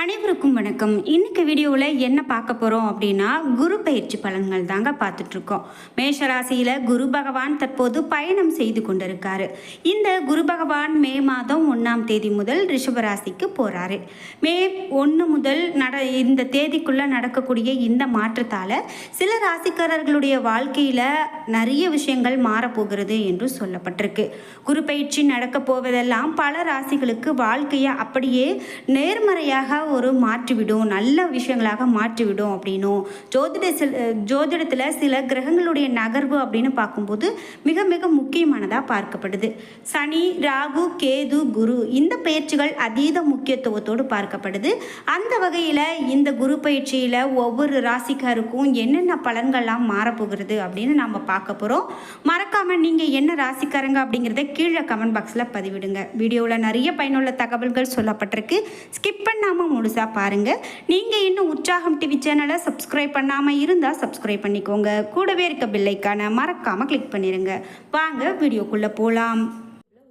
அனைவருக்கும் வணக்கம். இன்னைக்கு வீடியோவில் என்ன பார்க்க போகிறோம் அப்படின்னா குரு பயிற்சி பலன்கள் தாங்க பார்த்துட்ருக்கோம். மேஷராசியில் குரு பகவான் தற்போது பயணம் செய்து கொண்டிருக்காரு. இந்த குரு பகவான் மே மாதம் ஒன்றாம் தேதி முதல் ரிஷபராசிக்கு போகிறாரு மே ஒன்று முதல் நட இந்த தேதிக்குள்ளே நடக்கக்கூடிய இந்த மாற்றத்தால் சில ராசிக்காரர்களுடைய வாழ்க்கையில் நிறைய விஷயங்கள் மாறப்போகிறது என்று சொல்லப்பட்டிருக்கு. குரு பயிற்சி நடக்க போவதெல்லாம் பல ராசிகளுக்கு வாழ்க்கையை அப்படியே நேர்மறையாக ஒரு மாற்றிவிடும் நல்ல விஷயங்களாக மாற்றிவிடும் அப்படின்னும். ஜோதிட சில ஜோதிடத்தில் சில கிரகங்களுடைய நகர்வு அப்படின்னு பார்க்கும்போது மிக மிக முக்கியமானதாக பார்க்கப்படுது. சனி ராகு கேது குரு இந்த பயிற்சிகள் அதீத முக்கியத்துவத்தோடு பார்க்கப்படுது. அந்த வகையில் இந்த குரு பயிற்சியில் ஒவ்வொரு ராசிக்காருக்கும் என்னென்ன பலன்கள்லாம் மாறப்போகிறது அப்படின்னு நம்ம பார்க்க போகிறோம் மறக்காமல் நீங்கள் என்ன ராசிக்காரங்க அப்படிங்கிறத கீழே கமெண்ட் பாக்ஸில் பதிவிடுங்க. வீடியோவில் நிறைய பயனுள்ள தகவல்கள் சொல்லப்பட்டிருக்கு. ஸ்கிப் பண்ணாமல் முழுசாக பாருங்கள் நீங்கள் இன்னும் உற்சாகம் டிவி சேனலை சப்ஸ்கிரைப் பண்ணாமல் இருந்தால் சப்ஸ்கிரைப் பண்ணிக்கோங்க. கூடவே இருக்க பில்லைக்கான மறக்காமல் கிளிக் பண்ணிடுங்க வாங்க வீடியோக்குள்ளே போகலாம்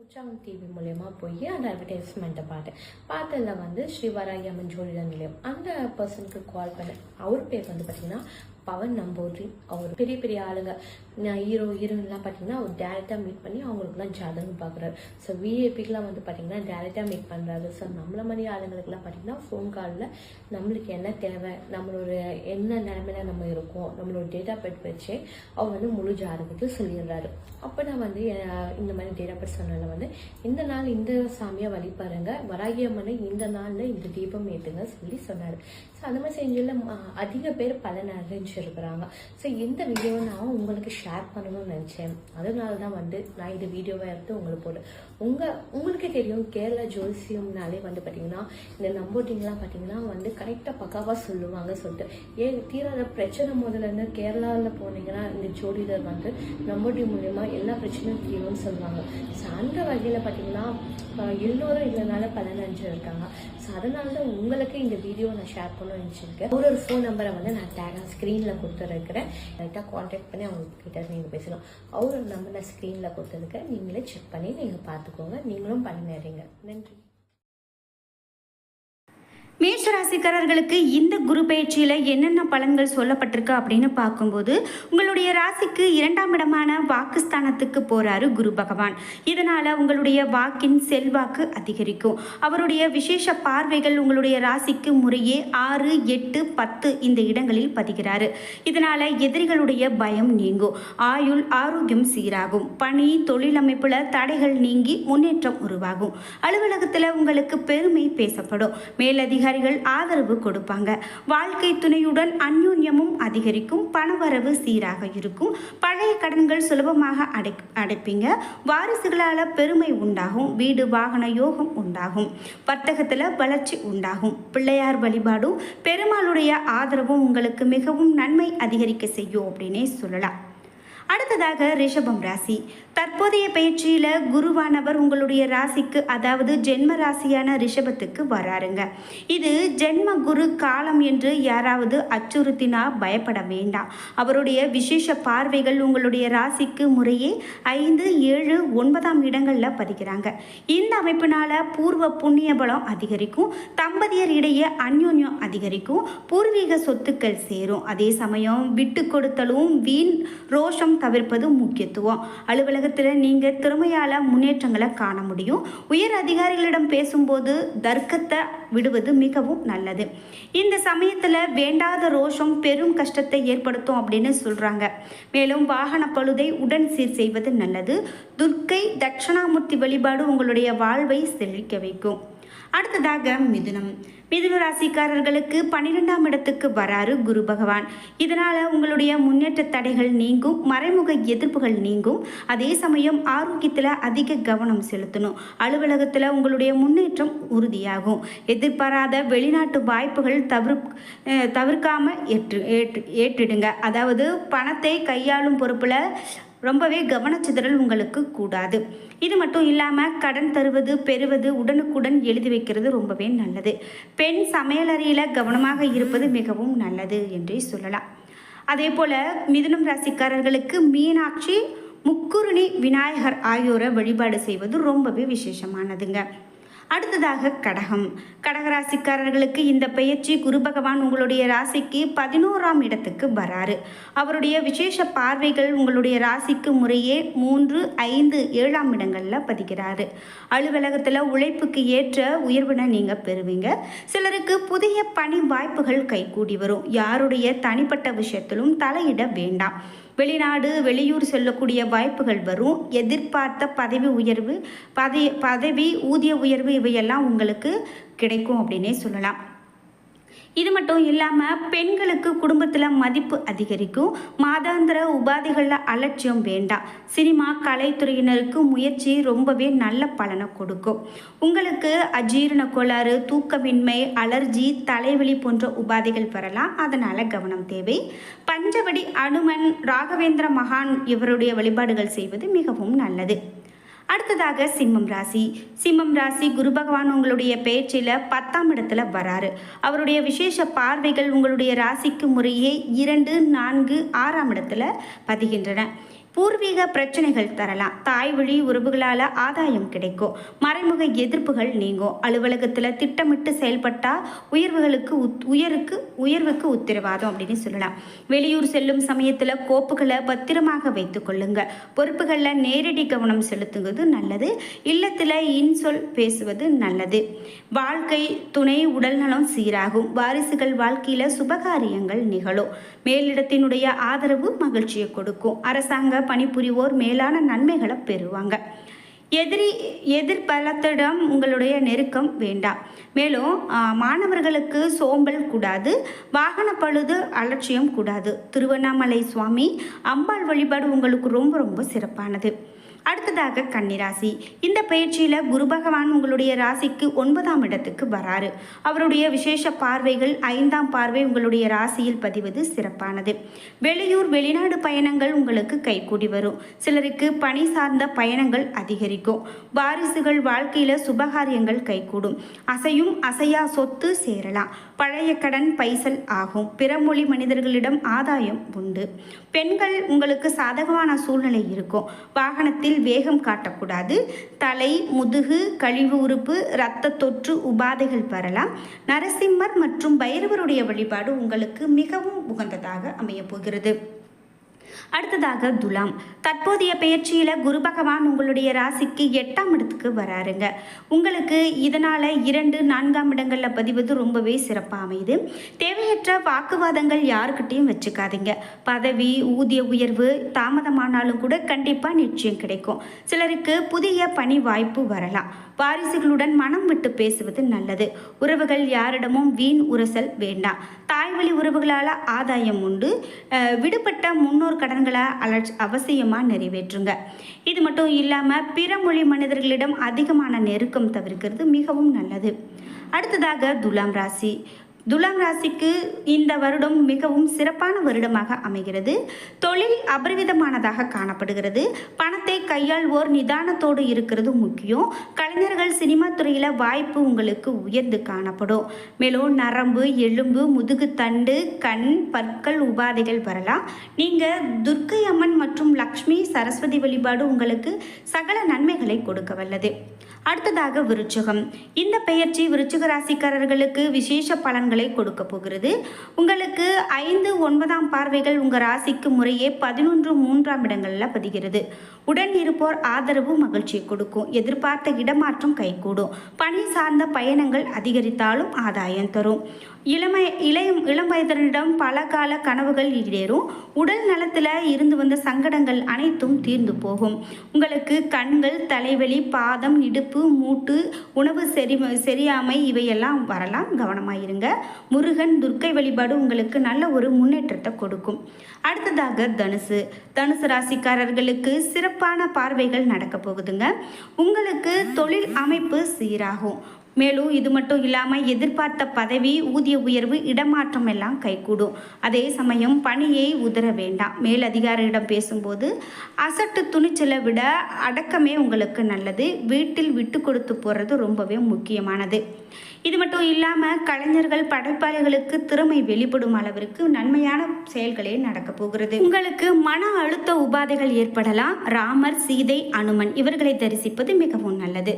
உற்சாகம் டிவி மூலயமா போய் அந்த அட்வர்டைஸ்மெண்ட்டை பார்த்தேன் பார்த்ததில் வந்து ஸ்ரீவராகி அம்மன் ஜோதிட நிலையம். அந்த பர்சனுக்கு கால் பண்ணேன் அவர் பேர் வந்து பார்த்தீங்கன்னா பவன் நம்பூரி அவர் பெரிய பெரிய ஆளுங்க. ஹீரோ ஹீரோயின்லாம் பார்த்தீங்கன்னா அவர் டேரெக்டாக மீட் பண்ணி அவங்களுக்குலாம் ஜாதகம் பார்க்குறாரு. ஸோ விஏபிக்கெலாம் வந்து பார்த்தீங்கன்னா டேரெக்டாக மீட் பண்ணுறாரு ஸோ நம்மள மாதிரி ஆளுங்களுக்குலாம் பார்த்தீங்கன்னா ஃபோன் காலில் நம்மளுக்கு என்ன தேவை நம்மளோட என்ன நிலமையில நம்ம இருக்கோம் நம்மளோட டேட்டா பெட் வச்சு அவர் வந்து முழு ஜாதகத்தை சொல்லிடுறாரு. அப்போ நான் வந்து இந்த மாதிரி டேட்டா பெட் சொன்னதில் வந்து இந்த நாள் இந்த சாமியை வழிபாருங்க வராகியம்மனை இந்த நாளில் இந்த தீபம் ஏற்றுங்க சொல்லி சொன்னார். ஸோ அந்த மாதிரி செஞ்சில் அதிக பேர் பலன் அறிஞ்சிருக்கிறாங்க ஸோ இந்த வீடியோவை நான் உங்களுக்கு ஷேர் பண்ணணும்னு நினச்சேன். அதனால தான் வந்து நான் இந்த வீடியோவை எடுத்து உங்களுக்கு போட்டேன் உங்கள் உங்களுக்கே தெரியும் கேரளா ஜோசியம்னாலே வந்து பார்த்தீங்கன்னா இந்த நம்போட்டிங்லாம் பார்த்தீங்கன்னா வந்து கரெக்டாக பக்காவாக சொல்லுவாங்க சொல்லிட்டு. ஏன் தீராத பிரச்சனை முதல்ல கேரளாவில் போனீங்கன்னா இந்த ஜோதிடர் வந்து நம்போட்டி மூலயமா எல்லா பிரச்சனையும் தீரும்னு சொல்லுவாங்க. ஸோ அந்த வகையில் பார்த்தீங்கன்னா எல்லோரும் இதனால பதினஞ்சு இருக்காங்க. ஸோ அதனால தான் உங்களுக்கு இந்த வீடியோ நான் ஷேர் பண்ண நினச்சிருக்கேன். ஒரு ஒரு ஃபோன் நம்பரை வந்து நான் டேகாக ஸ்க்ரீனில் கொடுத்துருக்கிறேன். கரெக்டாக காண்டாக்ட் பண்ணி அவங்களுக்கு கிட்ட நீங்கள் பேசலாம். அவர் நம்பர் நான் ஸ்க்ரீனில் கொடுத்துருக்கேன் நீங்களே செக் பண்ணி நீங்கள் பார்த்துக்கோங்க. நீங்களும் பண்ணிடுறீங்க நன்றி. மேஷராசிக்காரர்களுக்கு இந்த குரு பயிற்சியில் என்னென்ன பலன்கள் சொல்லப்பட்டிருக்கு அப்படின்னு பார்க்கும்போது உங்களுடைய ராசிக்கு இரண்டாம் இடமான வாக்குஸ்தானத்துக்கு போகிறாரு குரு பகவான். இதனால் உங்களுடைய வாக்கின் செல்வாக்கு அதிகரிக்கும். அவருடைய விசேஷ பார்வைகள் உங்களுடைய ராசிக்கு முறையே ஆறு எட்டு பத்து இந்த இடங்களில் பதிகிறாரு. இதனால் எதிரிகளுடைய பயம் நீங்கும். ஆயுள் ஆரோக்கியம் சீராகும். பணி தொழில் அமைப்பில் தடைகள் நீங்கி முன்னேற்றம் உருவாகும். அலுவலகத்தில் உங்களுக்கு பெருமை பேசப்படும். அதிகாரிகள் ஆதரவு கொடுப்பாங்க. வாழ்க்கை துணையுடன் அந்யூன்யமும் அதிகரிக்கும். பணவரவு சீராக இருக்கும். பழைய கடன்கள் சுலபமாக அடை அடைப்பீங்க. வாரிசுகளால் பெருமை உண்டாகும். வீடு வாகன யோகம் உண்டாகும். வர்த்தகத்தில் வளர்ச்சி உண்டாகும். பிள்ளையார் வழிபாடும் பெருமாளுடைய ஆதரவும் உங்களுக்கு மிகவும் நன்மை அதிகரிக்க செய்யும் அப்படின்னே சொல்லலாம். அடுத்ததாக ரிஷபம் ராசி. தற்போதைய பயிற்சியில் குருவானவர் உங்களுடைய ராசிக்கு அதாவது ஜென்ம ராசியான ரிஷபத்துக்கு வராருங்க. இது ஜென்ம குரு காலம் என்று யாராவது அச்சுறுத்தினா பயப்பட வேண்டாம். அவருடைய விசேஷ பார்வைகள் உங்களுடைய ராசிக்கு முறையே ஐந்து ஏழு ஒன்பதாம் இடங்களில் பதிக்கிறாங்க. இந்த அமைப்பினால பூர்வ புண்ணிய பலம் அதிகரிக்கும். தம்பதியர் இடையே அந்யோன்யம் அதிகரிக்கும். பூர்வீக சொத்துக்கள் சேரும். அதே சமயம் விட்டு கொடுத்தலும் வீண் ரோஷம் தவிர்ப்பது முக்கியத்துவம். அலுவலகத்தில் நீங்கள் திறமையால் முன்னேற்றங்களை காண முடியும். உயர் அதிகாரிகளிடம் பேசும்போது தர்க்கத்தை விடுவது மிகவும் நல்லது. இந்த சமயத்தில் வேண்டாத ரோஷம் பெரும் கஷ்டத்தை ஏற்படுத்தும் அப்படின்னு சொல்கிறாங்க மேலும் வாகன பழுதை உடன் சீர் செய்வது நல்லது. துர்க்கை தட்சணாமூர்த்தி வழிபாடு உங்களுடைய வாழ்வை செழிக்க வைக்கும். அடுத்ததாக மிதுனம். மிதுன ராசிக்காரர்களுக்கு பன்னிரெண்டாம் இடத்துக்கு வராரு குரு பகவான். இதனால் உங்களுடைய முன்னேற்ற தடைகள் நீங்கும் மறைமுக எதிர்ப்புகள் நீங்கும். அதே சமயம் ஆரோக்கியத்தில் அதிக கவனம் செலுத்தணும். அலுவலகத்தில் உங்களுடைய முன்னேற்றம் உறுதியாகும். எதிர்பாராத வெளிநாட்டு வாய்ப்புகள் தவிர தவிர்க்காமல் ஏற்று ஏற்று ஏற்றிடுங்க. அதாவது பணத்தை கையாளும் பொறுப்பில் ரொம்பவே கவனச்சிதறல் உங்களுக்கு கூடாது. இது மட்டும் இல்லாமல் கடன் தருவது பெறுவது உடனுக்குடன் எழுதி வைக்கிறது ரொம்பவே நல்லது. பெண் சமையலறையில் கவனமாக இருப்பது மிகவும் நல்லது என்றே சொல்லலாம். அதே போல் மிதுனம் ராசிக்காரர்களுக்கு மீனாட்சி முக்குருணி விநாயகர் ஆகியோரை வழிபாடு செய்வது ரொம்பவே விசேஷமானதுங்க. அடுத்ததாக கடகம். கடகராசிக்காரர்களுக்கு இந்த பெயர்ச்சி குரு பகவான் உங்களுடைய ராசிக்கு பதினோராம் இடத்துக்கு வராரு. அவருடைய விசேஷ பார்வைகள் உங்களுடைய ராசிக்கு முறையே மூன்று ஐந்து ஏழாம் இடங்களில் பதிக்கிறாரு அலுவலகத்தில் உழைப்புக்கு ஏற்ற உயர்வினை நீங்கள் பெறுவீங்க. சிலருக்கு புதிய பணி வாய்ப்புகள் கைகூடி வரும். யாருடைய தனிப்பட்ட விஷயத்திலும் தலையிட வேண்டாம். வெளிநாடு வெளியூர் செல்லக்கூடிய வாய்ப்புகள் வரும். எதிர்பார்த்த பதவி உயர்வு பதவி பதவி ஊதிய உயர்வு இவையெல்லாம் உங்களுக்கு கிடைக்கும் அப்படின்னே சொல்லலாம். இது மட்டும் இல்லாமல் பெண்களுக்கு குடும்பத்தில் மதிப்பு அதிகரிக்கும். மாதாந்திர உபாதைகளில் அலட்சியம் வேண்டாம். சினிமா கலைத்துறையினருக்கு முயற்சி ரொம்பவே நல்ல பலனை கொடுக்கும். உங்களுக்கு அஜீரண கோளாறு தூக்கமின்மை அலர்ஜி தலைவலி போன்ற உபாதைகள் வரலாம். அதனால் கவனம் தேவை. பஞ்சவடி அனுமன் ராகவேந்திர மகான் இவருடைய வழிபாடுகள் செய்வது மிகவும் நல்லது. அடுத்ததாக சிம்மம் ராசி. சிம்மம் ராசி குரு பகவான் உங்களுடைய பேச்சில் பத்தாம் இடத்துல வராரு. அவருடைய விசேஷ பார்வைகள் உங்களுடைய ராசிக்கு முறையே இரண்டு நான்கு ஆறாம் இடத்துல பதிகின்றன. பூர்வீக பிரச்சனைகள் தரலாம். தாய் வழி உறவுகளால் ஆதாயம் கிடைக்கும். மறைமுக எதிர்ப்புகள் நீங்கும். அலுவலகத்தில் திட்டமிட்டு செயல்பட்டால் உயர்வுகளுக்கு உத் உயருக்கு உயர்வுக்கு உத்தரவாதம் அப்படின்னு சொல்லலாம். வெளியூர் செல்லும் சமயத்தில் கோப்புகளை பத்திரமாக வைத்துக் கொள்ளுங்க. பொறுப்புகளில் நேரடி கவனம் செலுத்துவது நல்லது. இல்லத்தில் இன்சொல் பேசுவது நல்லது. வாழ்க்கை துணை உடல்நலம் சீராகும். வாரிசுகள் வாழ்க்கையில் சுபகாரியங்கள் நிகழும். மேலிடத்தினுடைய ஆதரவு மகிழ்ச்சியை கொடுக்கும். அரசாங்க பணிபுரிவோர் மேலான நன்மைகளை பெறுவாங்க. எதிரி எதிர்பலத்திடம் உங்களுடைய நெருக்கம் வேண்டாம் மேலும் மாணவர்களுக்கு சோம்பல் கூடாது வாகன பழுது அலட்சியம் கூடாது. திருவண்ணாமலை சுவாமி அம்பாள் வழிபாடு உங்களுக்கு ரொம்ப ரொம்ப சிறப்பானது. அடுத்ததாக கன்னிராசி. இந்த பயிற்சியில் குரு பகவான் உங்களுடைய ராசிக்கு ஒன்பதாம் இடத்துக்கு வராரு. அவருடைய விசேஷ பார்வைகள் ஐந்தாம் பார்வை உங்களுடைய ராசியில் பதிவது சிறப்பானது. வெளியூர் வெளிநாடு பயணங்கள் உங்களுக்கு கைகூடி வரும். சிலருக்கு பணி சார்ந்த பயணங்கள் அதிகரிக்கும். வாரிசுகள் வாழ்க்கையில் சுபகாரியங்கள் கைகூடும். அசையும் அசையா சொத்து சேரலாம். பழைய கடன் பைசல் ஆகும். பிறமொழி மனிதர்களிடம் ஆதாயம் உண்டு. பெண்கள் உங்களுக்கு சாதகமான சூழ்நிலை இருக்கும். வாகனத்தில் வேகம் காட்டக்கூடாது. தலை முதுகு கழிவு உறுப்பு இரத்த தொற்று உபாதைகள் வரலாம். நரசிம்மர் மற்றும் பைரவருடைய வழிபாடு உங்களுக்கு மிகவும் உகந்ததாக அமையப் போகிறது. அடுத்ததாக துலாம். தற்போதைய பெயர்ச்சியில் குரு பகவான் உங்களுடைய ராசிக்கு எட்டாம் இடத்துக்கு வராருங்க. உங்களுக்கு இதனால் இரண்டு நான்காம் இடங்களில் பதிவது ரொம்பவே சிறப்பாக அமையுது. தேவையற்ற வாக்குவாதங்கள் யாருக்கிட்டையும் வச்சுக்காதீங்க. பதவி ஊதிய உயர்வு தாமதமானாலும் கூட கண்டிப்பாக நிச்சயம் கிடைக்கும். சிலருக்கு புதிய பணி வாய்ப்பு வரலாம். வாரிசுகளுடன் மனம் விட்டு பேசுவது நல்லது. உறவுகள் யாரிடமும் வீண் உரசல் வேண்டாம் தாய்வழி உறவுகளால் ஆதாயம் உண்டு. விடுபட்ட முன்னோர் கடன்களை அலட்சி அவசியமாக நிறைவேற்றுங்க. இது மட்டும் இல்லாமல் பிற மொழி மனிதர்களிடம் அதிகமான நெருக்கம் தவிர்க்கிறது மிகவும் நல்லது. அடுத்ததாக துலாம் ராசி. துலாம் ராசிக்கு இந்த வருடம் மிகவும் சிறப்பான வருடமாக அமைகிறது. தொழில் அபரிவிதமானதாக காணப்படுகிறது. பணத்தை கையாள்வோர் நிதானத்தோடு இருக்கிறது முக்கியம். கலைஞர்கள் சினிமா துறையில் வாய்ப்பு உங்களுக்கு உயர்ந்து காணப்படும். மேலும் நரம்பு எலும்பு முதுகு தண்டு கண் பற்கள் உபாதைகள் வரலாம். நீங்கள் துர்க்கை அம்மன் மற்றும் லக்ஷ்மி சரஸ்வதி வழிபாடு உங்களுக்கு சகல நன்மைகளை கொடுக்க வல்லது அடுத்ததாக விருச்சகம். இந்த பெயர்ச்சி விருச்சிக ராசிக்காரர்களுக்கு விசேஷ பலன்களை கொடுக்க போகிறது. உங்களுக்கு ஐந்து ஒன்பதாம் பார்வைகள் உங்கள் ராசிக்கு முறையே பதினொன்று மூன்றாம் இடங்களில் பதிகிறது. உடன் இருப்போர் ஆதரவு மகிழ்ச்சியை கொடுக்கும். எதிர்பார்த்த இடமாற்றம் கைகூடும். பணி சார்ந்த பயணங்கள் அதிகரித்தாலும் ஆதாயம் தரும். இளமை இளையம் இளம் வயதினரிடம் பல கால கனவுகள் ஈடேறும் உடல் நலத்தில் இருந்து வந்த சங்கடங்கள் அனைத்தும் தீர்ந்து போகும். உங்களுக்கு கண்கள் தலைவலி பாதம் இடுப்பு மூட்டு உணவு செரி சரியாமை இவையெல்லாம் வரலாம். கவனமாயிருங்க முருகன் துர்க்கை வழிபாடு உங்களுக்கு நல்ல ஒரு முன்னேற்றத்தை கொடுக்கும். அடுத்ததாக தனுசு. தனுசு ராசிக்காரர்களுக்கு சிறப்பான பார்வைகள் நடக்க போகுதுங்க. உங்களுக்கு தொழில் அமைப்பு சீராகும். மேலும் இது மட்டும் இல்லாமல் எதிர்பார்த்த பதவி ஊதிய உயர்வு இடமாற்றம் எல்லாம் கைகூடும். அதே சமயம் பணியை உதற வேண்டாம். மேலதிகாரியிடம் பேசும்போது அசட்டு துணிச்சலை விட அடக்கமே உங்களுக்கு நல்லது. வீட்டில் விட்டு கொடுத்து போகிறது ரொம்பவே முக்கியமானது. இது மட்டும் இல்லாமல் கலைஞர்கள் படைப்பாளிகளுக்கு திறமை வெளிப்படும் அளவிற்கு நன்மையான செயல்களே நடக்க போகிறது. உங்களுக்கு மன அழுத்த உபாதைகள் ஏற்படலாம். ராமர் சீதை அனுமன் இவர்களை தரிசிப்பது மிகவும் நல்லது.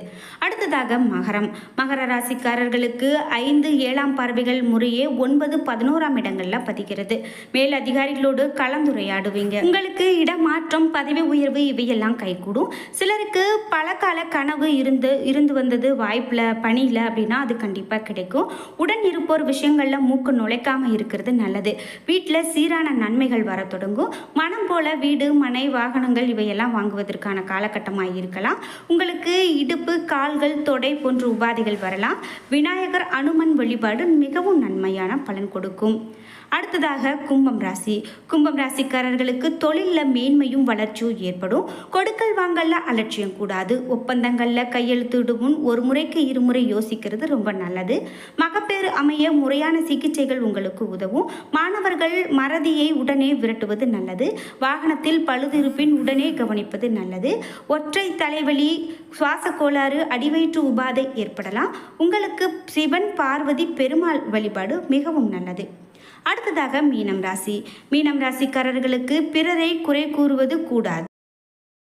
அடுத்ததாக மகரம். மகர ராசிக்காரர்களுக்கு ஐந்து ஏழாம் பார்வைகள் முறையே ஒன்பது பதினோராம் இடங்களில் பதிகிறது மேல் அதிகாரிகளோடு கலந்துரையாடுவீங்க. உங்களுக்கு இடமாற்றம் பதவி உயர்வு இவையெல்லாம் கைகூடும். சிலருக்கு பல கால கனவு இருந்து இருந்து வந்தது வாய்ப்பில் பணியில் அப்படின்னா அது கண்டிப்பாக கிடைக்கும். உடன் இருப்போர் விஷயங்களில் மூக்கு நுழைக்காமல் இருக்கிறது நல்லது. வீட்டில் சீரான நன்மைகள் வர தொடங்கும். மனம் போல வீடு மனை வாகனங்கள் இவையெல்லாம் வாங்குவதற்கான காலகட்டமாக இருக்கலாம். உங்களுக்கு இடுப்பு கால்கள் தொடை போன்ற உபாதைகள் வரலாம். விநாயகர் அனுமன் வழிபாடு மிகவும் நன்மையான பலன் கொடுக்கும். அடுத்ததாக கும்பம் ராசி. கும்பம் ராசிக்காரர்களுக்கு தொழிலில் மேன்மையும் வளர்ச்சியும் ஏற்படும். கொடுக்கல் வாங்கல்ல அலட்சியம் கூடாது. ஒப்பந்தங்களில் கையெழுத்திடும் முன் ஒரு முறைக்கு இருமுறை யோசிக்கிறது ரொம்ப நல்லது. மகப்பேறு அமைய முறையான சிகிச்சைகள் உங்களுக்கு உதவும். மாணவர்கள் மறதியை உடனே விரட்டுவது நல்லது. வாகனத்தில் பழுதிருப்பின் உடனே கவனிப்பது நல்லது. ஒற்றை தலைவலி சுவாச கோளாறு அடிவயிற்று உபாதை ஏற்படலாம். உங்களுக்கு சிவன் பார்வதி பெருமாள் வழிபாடு மிகவும் நல்லது. அடுத்ததாக மீனம் ராசி. மீனம் ராசிக்காரர்களுக்கு பிறரை குறை கூறுவது கூடாது.